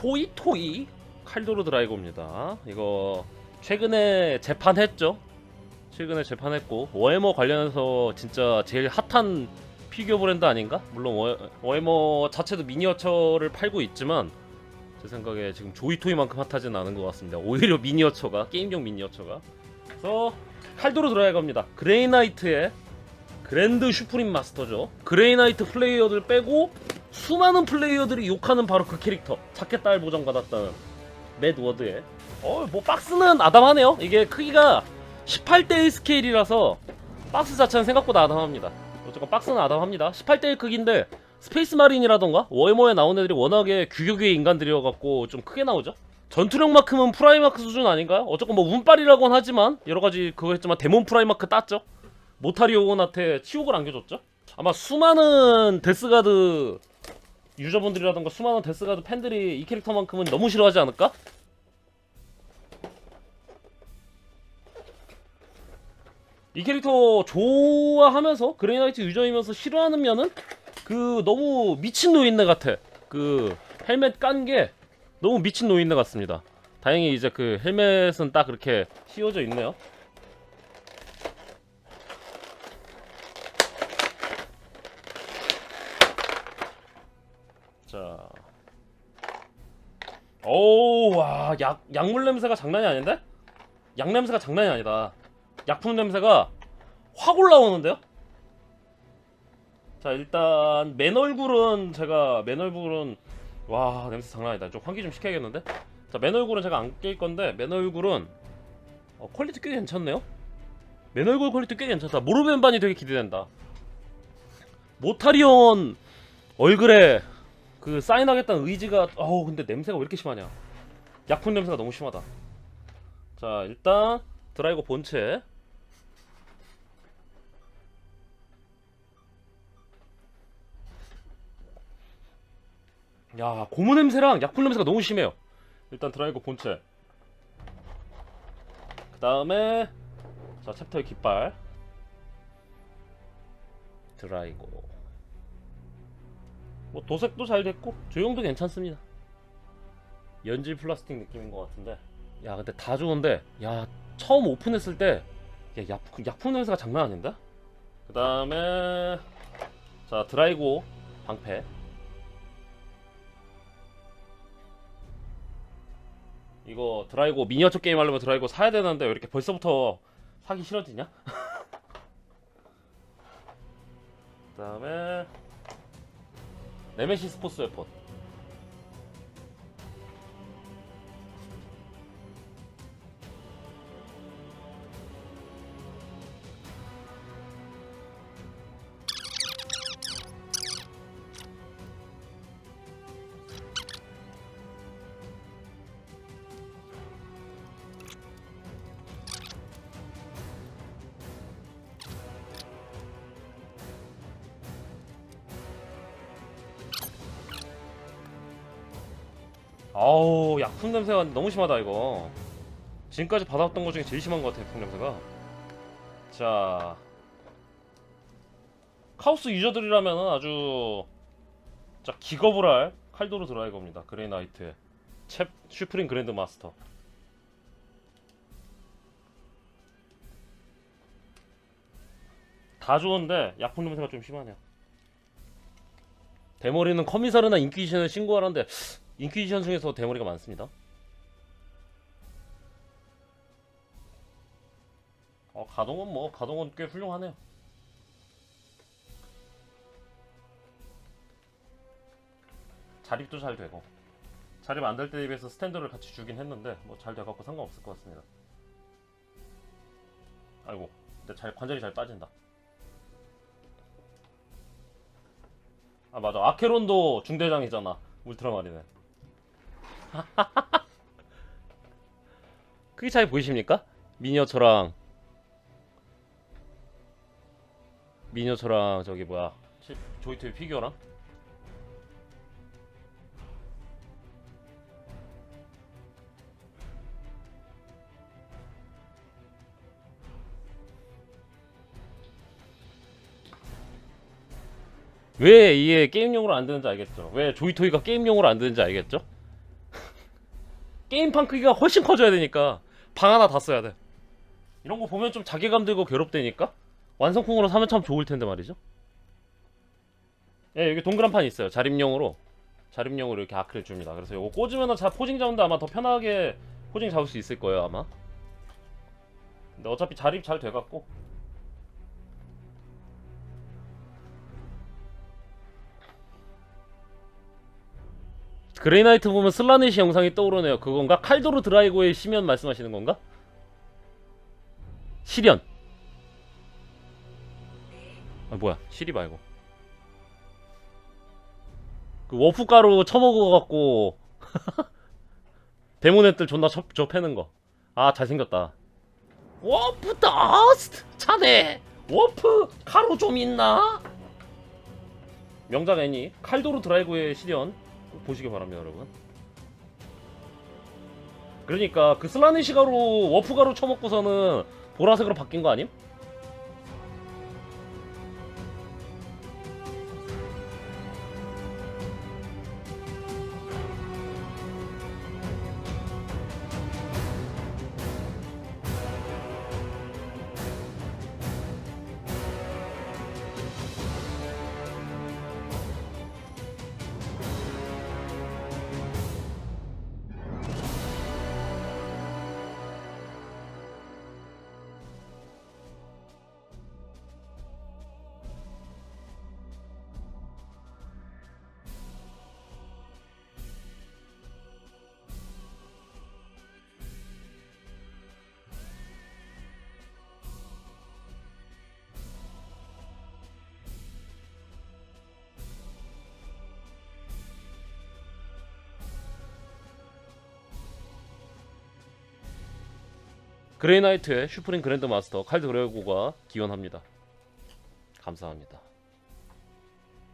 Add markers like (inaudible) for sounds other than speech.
조이토이 칼도르 드라이거입니다. 이거 최근에 재판했죠. 최근에 재판했고 워해머 관련해서 진짜 제일 핫한 피규어 브랜드 아닌가? 물론 워, 워해머 자체도 미니어처를 팔고 있지만 제 생각에 지금 조이토이만큼 핫하진 않은 것 같습니다. 오히려 미니어처가 게임용 미니어처가 그래서 칼도르 드라이거입니다. 그레이나이트의 그랜드 슈프림 마스터죠. 그레이나이트 플레이어들 빼고 수많은 플레이어들이 욕하는 바로 그 캐릭터. 자켓 딸 보정 받았다는 맷 워드의. 어, 뭐 박스는 아담하네요. 이게 크기가 18대 1 스케일이라서 박스 자체는 생각보다 아담합니다. 어쨌건 박스는 아담합니다. 18대 1 크기인데 스페이스 마린이라던가 워해머에 나온 애들이 워낙에 규격의 인간들이어갖고 좀 크게 나오죠. 전투력 마크는 프라이마크 수준 아닌가요? 어쨌건 뭐 운빨이라고는 하지만 여러 가지 그거 했지만 데몬 프라이마크 땄죠. 모타리 오곤한테 치욕을 안겨줬죠. 아마 수많은 데스가드 유저분들이라던가 수많은 데스가드 팬들이 이 캐릭터만큼은 너무 싫어하지 않을까? 이 캐릭터 좋아하면서 그레이나이트 유저이면서 싫어하는 면은 그 너무 미친 노인네 같아. 그 헬멧 깐 게 너무 미친 노인네 같습니다. 다행히 이제 그 헬멧은 딱 그렇게 씌워져 있네요. 오우, 와, 약, 약물 냄새가 장난이 아닌데? 약 냄새가 장난이 아니다. 약품 냄새가 확 올라오는데요? 자, 일단, 맨 얼굴은 제가, 맨 얼굴은, 와, 냄새 장난 아니다. 좀 환기 좀 시켜야겠는데? 자, 맨 얼굴은 제가 안 낄 건데, 맨 얼굴은, 어, 퀄리티 꽤 괜찮네요? 맨 얼굴 퀄리티 꽤 괜찮다. 모르벤반이 되게 기대된다. 모타리온 얼굴에 그 사인하겠다는 의지가 어우 근데 냄새가 왜 이렇게 심하냐. 약품 냄새가 너무 심하다. 자 일단 드라이버 본체. 야 고무 냄새랑 약품 냄새가 너무 심해요. 일단 드라이버 본체. 그 다음에 자 챕터의 깃발. 드라이고 뭐 도색도 잘 됐고 조형도 괜찮습니다. 연질 플라스틱 느낌인 것 같은데 야 근데 다 좋은데 야 처음 오픈했을 때 야, 약품, 약품 냄새가 장난 아닌데? 그 다음에 자 드라이고 방패 이거 드라이고 미니어처 게임 하려면 드라이고 사야 되는데 왜 이렇게 벌써부터 사기 싫어지냐? (laughs) 그 다음에 네메시 스 포스 웨폰 아우 약품 냄새가 너무 심하다 이거. 지금까지 받아왔던 것 중에 제일 심한 것 같아 약품 냄새가. 자. 카오스 유저들이라면 아주 자 기겁을 할 칼도르 드라이거입니다. 그레이 나이트의 챕 슈프림 그랜드 마스터. 다 좋은데 약품 냄새가 좀 심하네요. 대머리는 커미사르나 인퀴지션에 신고하라는데 인퀴지션 중에서 대머리가 많습니다. 어, 가동은 뭐 가동은 꽤 훌륭하네요. 자립도 잘 되고 자립 안 될 때에 비해서 스탠드를 같이 주긴 했는데 뭐 잘 돼갖고 상관없을 것 같습니다. 아이고, 근데 잘 관절이 잘 빠진다. 아 맞아, 아케론도 중대장이잖아, 울트라마린은. (laughs) 크기 차이 보이십니까? 미니어처랑 미니어처랑 저기 뭐야 시- 조이토의 피규어랑 왜 이게 게임용으로 안 되는지 알겠죠? 왜 조이토이가 게임용으로 안 되는지 알겠죠? 게임판 크기가 훨씬 커져야 되니까 방 하나 다 써야 돼. 이런 거 보면 좀 자괴감 들고 괴롭다니까? 완성품으로 사면 참 좋을 텐데 말이죠. 예, 여기 동그란 판 있어요. 자립용으로. 자립용으로 이렇게 아크를 줍니다. 그래서 이거 꽂으면 자 포징 잡는데 아마 더 편하게 포징 잡을 수 있을 거예요, 아마. 근데 어차피 자립 잘 돼갖고. 그레이나이트 보면 슬라넷이 영상이 떠오르네요. 그건가? 칼도르 드라이고의 시면 말씀하시는 건가? 시련. 아 뭐야? 시리 말고. 그 워프 가루 처먹어 갖고 (laughs) 데모넷들 존나 저, 저 패는 거. 아 잘생겼다. 워프 더스트 자네 워프 가루 좀 있나? 명작 애니 칼도르 드라이고의 시련 꼭 보시기 바랍니다 여러분. 그러니까 그 슬라니시 가루 워프 가루 처먹고서는 보라색으로 바뀐 거 아님? 그레이나이트의 슈프림 그랜드 마스터 칼드 그레고가 기원합니다. 감사합니다.